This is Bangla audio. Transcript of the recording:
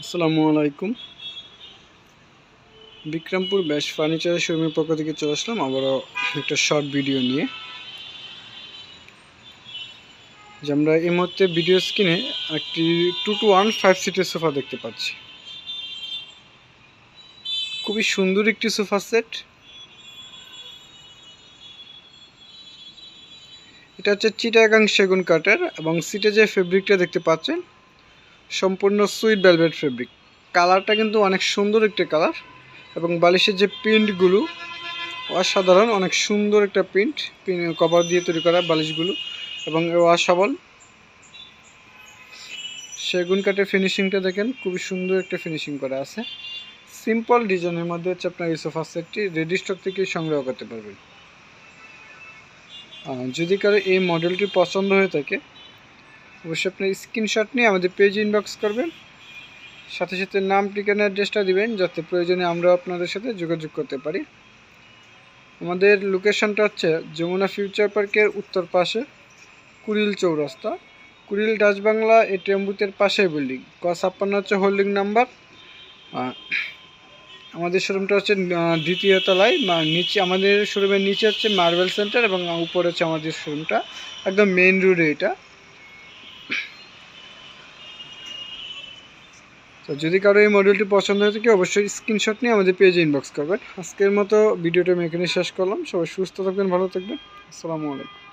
আসসালামু আলাইকুম। বিক্রমপুর ব্যাস ফার্নিচারের শোরুমের পক্ষ থেকে চলে আসলাম আবারও একটা শর্ট ভিডিও নিয়ে। যে আমরা এই মুহূর্তে ভিডিও স্ক্রিনে একটি টু টু ওয়ান ফাইভ সিটের সোফা দেখতে পাচ্ছি। খুবই সুন্দর একটি সোফা সেট। এটা হচ্ছে চিটাগাং সেগুন কাঠের এবং সিটে যে ফেব্রিকটা দেখতে পাচ্ছেন। সম্পূর্ণ সুইট ভেলভেট ফেব্রিক। কালারটা কিন্তু অনেক সুন্দর একটা কালার এবং বালিশের যে প্রিন্টগুলো, অসাধারণ অনেক সুন্দর একটা প্রিন্ট কভার দিয়ে তৈরি করা বালিশগুলো এবং ওয়াশাবল। সেগুন কাঠের ফিনিশিংটা দেখেন, খুবই সুন্দর একটা ফিনিশিং করা আছে। সিম্পল ডিজাইনের মধ্যে হচ্ছে আপনার এই সোফা সেটটি, রেডি স্টক থেকে সংগ্রহ করতে পারবেন। যদি কারও এই মডেলটি পছন্দ হয়ে থাকে অবশ্যই আপনার স্ক্রিনশট নিয়ে আমাদের পেজ ইনবক্স করবেন। সাথে সাথে নাম, ঠিকানা অ্যাড্রেসটা দিবেন, যাতে প্রয়োজনে আমরা আপনাদের সাথে যোগাযোগ করতে পারি। আমাদের লোকেশনটা হচ্ছে যমুনা ফিউচার পার্কের উত্তর পাশে কুড়িল চৌরাস্তা। কুড়িল ডাচ বাংলা এটিএম বুথের পাশে বিল্ডিং ক ছাপ্পান্ন হচ্ছে হোল্ডিং নাম্বার আমাদের শোরুমটা হচ্ছে দ্বিতীয় তলায়। নিচে আমাদের শোরুমের নিচে হচ্ছে মার্বেল সেন্টার এবং উপরে হচ্ছে আমাদের শোরুমটা একদম মেইন রোডে এটা। তো যদি কারও এই মডেলটি পছন্দ হয়ে থাকে অবশ্যই স্ক্রিনশট নিয়ে আমাদের পেজে ইনবক্স করবেন। আজকের মতো ভিডিওটা আমি এখানে শেষ করলাম। সবাই সুস্থ থাকবেন, ভালো থাকবেন। আসসালামু আলাইকুম।